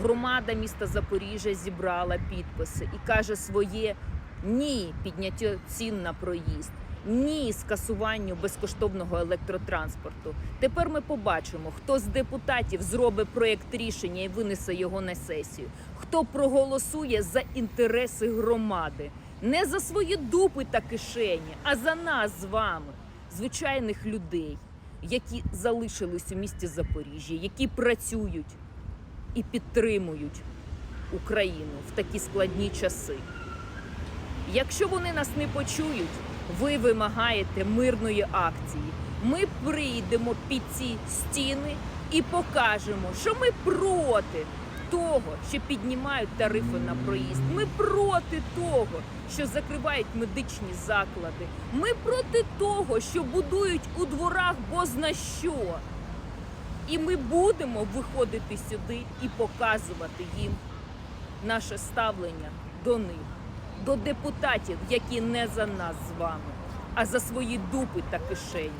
Громада міста Запоріжжя зібрала підписи і каже своє ні підняттю цін на проїзд, ні скасуванню безкоштовного електротранспорту. Тепер ми побачимо, хто з депутатів зробить проєкт рішення і винесе його на сесію, хто проголосує за інтереси громади, не за свої дупи та кишені, а за нас з вами, звичайних людей, які залишились у місті Запоріжжя, які працюють і підтримують Україну в такі складні часи. Якщо вони нас не почують, ви вимагаєте мирної акції. Ми прийдемо під ці стіни і покажемо, що ми проти того, що піднімають тарифи на проїзд. Ми проти того, що закривають медичні заклади. Ми проти того, що будують у дворах бозна що. І ми будемо виходити сюди і показувати їм наше ставлення до них, до депутатів, які не за нас з вами, а за свої дупи та кишені.